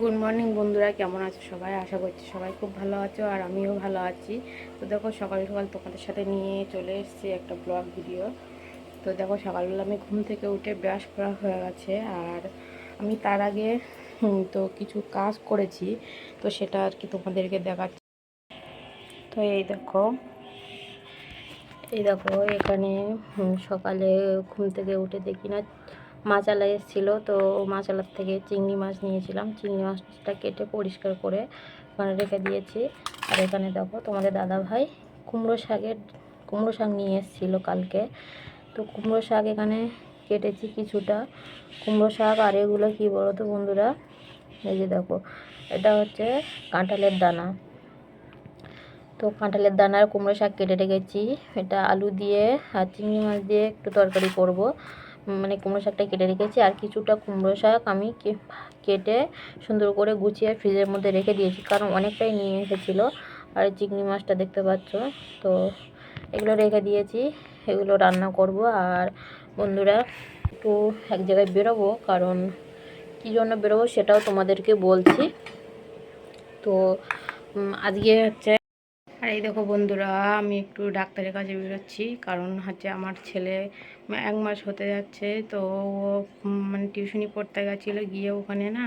Good morning বন্ধুরা। কেমন আছো সবাই? আশা করছি সবাই খুব ভালো আছো আর আমিও ভালো আছি। তো দেখো, সকাল সকাল তোমাদের সাথে নিয়ে চলে এসেছি একটা ব্লগ ভিডিও তো দেখো, সকালবেলা আমি ঘুম থেকে উঠে ব্রাশ করা হয়ে গেছে আর আমি তার আগে তো কিছু কাজ করেছি। তো সেটা আর কি তোমাদেরকে দেখাচ্ছি। তো এই দেখো এই দেখো, এখানে সকালে ঘুম থেকে উঠে দেখি না মাচালা এসেছিল, তো মাচালার থেকে চিংড়ি মাছ নিয়েছিলাম। চিংড়ি মাছটা কেটে পরিষ্কার করে ওখানে রেখে দিয়েছি। আর এখানে দেখো তোমাদের দাদা ভাই কুমড়ো শাকের, কুমড়ো শাক নিয়ে এসেছিল কালকে। তো কুমড়ো শাক এখানে কেটেছি কিছুটা। কুমড়ো শাক আর এগুলো কী বলো তো বন্ধুরা? এই যে দেখো, এটা হচ্ছে কাঁঠালের দানা। তো কাঁঠালের দানার কুমড়ো শাক কেটে রেখেছি। এটা আলু দিয়ে আর চিংড়ি মাছ দিয়ে একটু তরকারি করব। মানে কুমড়ো শাকটা কেটে রেখেছি, আর কিছুটা কুমড়ো শাক আমি কেটে সুন্দর করে গুছিয়ে ফ্রিজের মধ্যে রেখে দিয়েছি, কারণ অনেকটাই নিয়ে এসেছিল। আর চিংড়ি মাছটা দেখতে পাচ্ছ, তো এগুলো রেখে দিয়েছি, এগুলো রান্না করব। আর বন্ধুরা, একটু এক জায়গায় বেরোবো, কারণ কী জন্য বেরোবো সেটাও তোমাদেরকে বলছি। তো আজকে হচ্ছে এই দেখো বন্ধুরা, আমি একটু ডাক্তারের কাছে বেরোচ্ছি। কারণ হচ্ছে আমার ছেলে এক মাস হতে যাচ্ছে, তো ও মানে টিউশনি পড়তে গেছিল, গিয়ে ওখানে না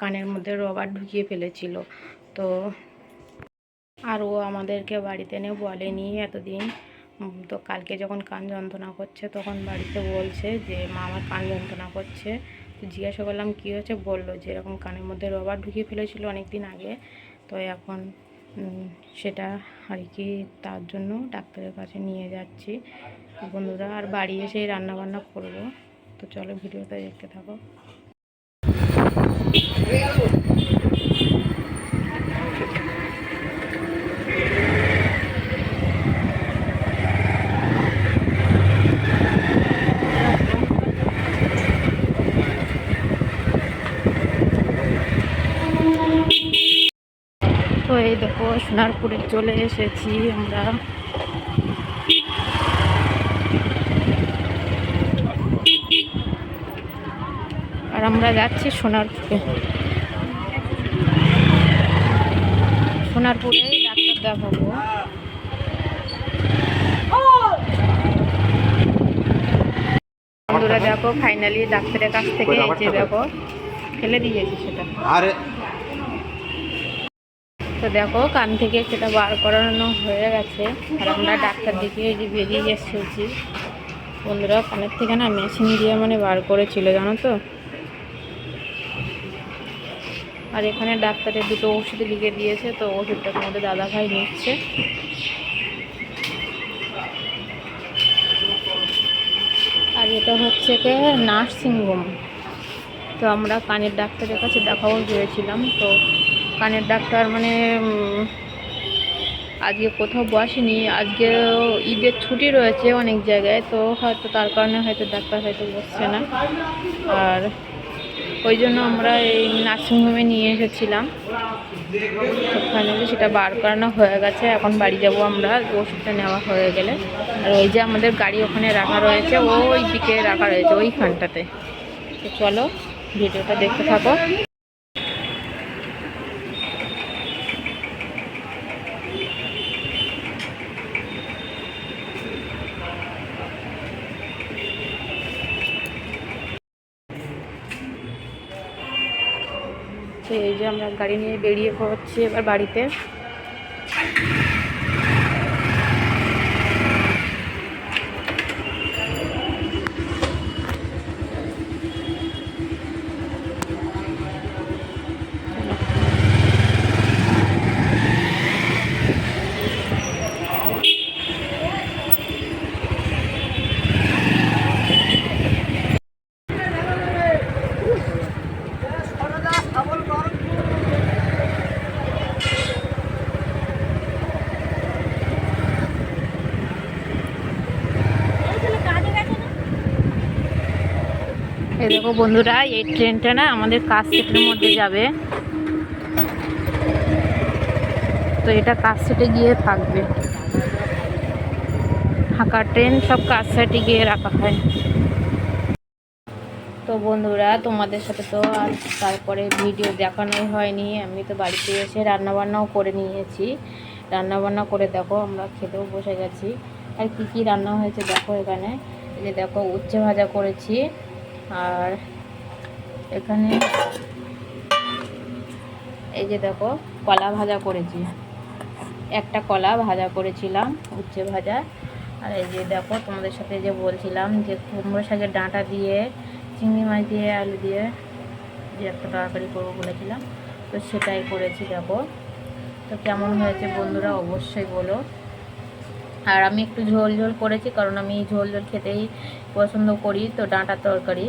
কানের মধ্যে রবার ঢুকিয়ে ফেলেছিল। তো আর ও আমাদেরকে বাড়িতে এনে বলেনি এতদিন। তো কালকে যখন কান যন্ত্রণা করছে, তখন বাড়িতে বলছে যে, মা, আমার কান যন্ত্রণা করছে। তো জিজ্ঞাসা করলাম, কী হয়েছে? বলল, যে, এরকম কানের মধ্যে রবার ঢুকিয়ে ফেলেছিল অনেক দিন আগে। তো এখন সেটা আর কি তার জন্য ডাক্তারের কাছে নিয়ে যাচ্ছি বন্ধুরা। আর বাড়ি এসে রান্না বান্না করব। তো চলো ভিডিওটা দেখতে থাকো তো এই দেখো সোনারপুরে চলে এসেছি আমরা। আর আমরা যাচ্ছি সোনারপুরে। সোনারপুরেই ডাক্তার দেখাবো বন্ধুরা দেখো ফাইনালি ডাক্তারের কাছ থেকে এই যে দেখো। ফেলে দিয়েছি সেটা। আরে তো দেখো, কান থেকে সেটা বার করানো হয়ে গেছে। আর আমরা ডাক্তার দেখিয়ে এই যে বেরিয়ে এসেছি বন্ধুরা, কানের থেকে না মেশিন দিয়ে মানে বার করেছিল, জানো তো? আর এখানে ডাক্তারের দুটো ওষুধ লিখে দিয়েছে, তো ওষুধটা তোমাদের দাদা ভাই নিচ্ছে। আর এটা হচ্ছে কি? নার্সিংহোম। তো আমরা কানের ডাক্তারের কাছে দেখাও গিয়েছিলাম তো কানের ডাক্তার মানে আজকে কোথাও বসেনি। আজকে ঈদের ছুটি রয়েছে অনেক জায়গায়, তো হয়তো তার কারণে হয়তো ডাক্তার হয়তো বসছে না। আর ওই জন্য আমরা এই নার্সিংহোমে নিয়ে এসেছিলাম। যে সেটা বার করানো হয়ে গেছে, এখন বাড়ি যাব আমরা ওষুধটা নেওয়া হয়ে গেলে। আর ওই যে আমাদের গাড়ি ওখানে রাখা রয়েছে, ওই দিকে রাখা রয়েছে ওইখানটাতে। তো চলো, ভিডিওটা দেখতে থাকো। তো এই যে আমরা গাড়ি নিয়ে বেরিয়ে পড়ছি এবার বাড়িতে। দেখো বন্ধুরা, এই ট্রেনটা না আমাদের কাস্টেটের মধ্যে যাবে। তো এটা কাস্টেটে গিয়ে থাকবে। ফাঁকা ট্রেন সব কাস্টেটে গিয়ে রাখা হয়। তো বন্ধুরা, তোমাদের সাথে তো আর তারপরে ভিডিও দেখানোই হয়নি। আমি তো বাড়িতে এসে রান্নাবান্নাও করে নিয়েছি। রান্নাবান্না করে দেখো, আমরা খেতেও বসে গেছি। আর কি কি রান্না হয়েছে দেখো এখানে। এই দেখো, উচ্ছে ভাজা করেছি। আর এখানে এই যে দেখো, কলা ভাজা করেছি। একটা কলা ভাজা করেছিলাম, উচ্ছে ভাজা। আর এই যে দেখো, তোমাদের সাথে যে বলছিলাম যে কুমড়ো শাকের ডাঁটা দিয়ে, চিংড়ি মাছ দিয়ে, আলু দিয়ে যে একটা তরকারি করব বলেছিলাম, তো সেটাই করেছি দেখো। তো কেমন হয়েছে বন্ধুরা অবশ্যই বলো। আর আমি একটু ঝোল ঝোল করেছি, কারণ আমি ঝোল ঝোল খেতেই পছন্দ করি, তো ডাঁটার তরকারি।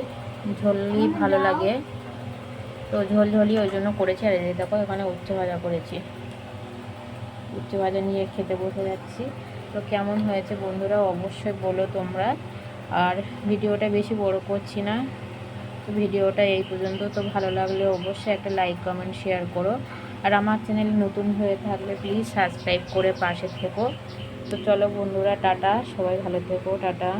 ঝোলই ভালো লাগে। তো ঝোল ঝোলই ওই জন্য করেছি। আর এই দেখো, এখানে উচ্ছে ভাজা করেছি। উচ্ছে ভাজা নিয়ে খেতে বসে যাচ্ছি। তো কেমন হয়েছে বন্ধুরা, অবশ্যই বলো তোমরা। আর ভিডিওটা বেশি বড় করছি না। তো ভিডিওটা এই পর্যন্ত। তো ভালো লাগলে অবশ্যই একটা লাইক, কমেন্ট, শেয়ার করো। আর আমার চ্যানেল নতুন হয়ে থাকলে প্লিজ সাবস্ক্রাইব করে পাশে থেকো। তো চলো বন্ধুরা টাটা। সবাই ভালো থেকো টাটা।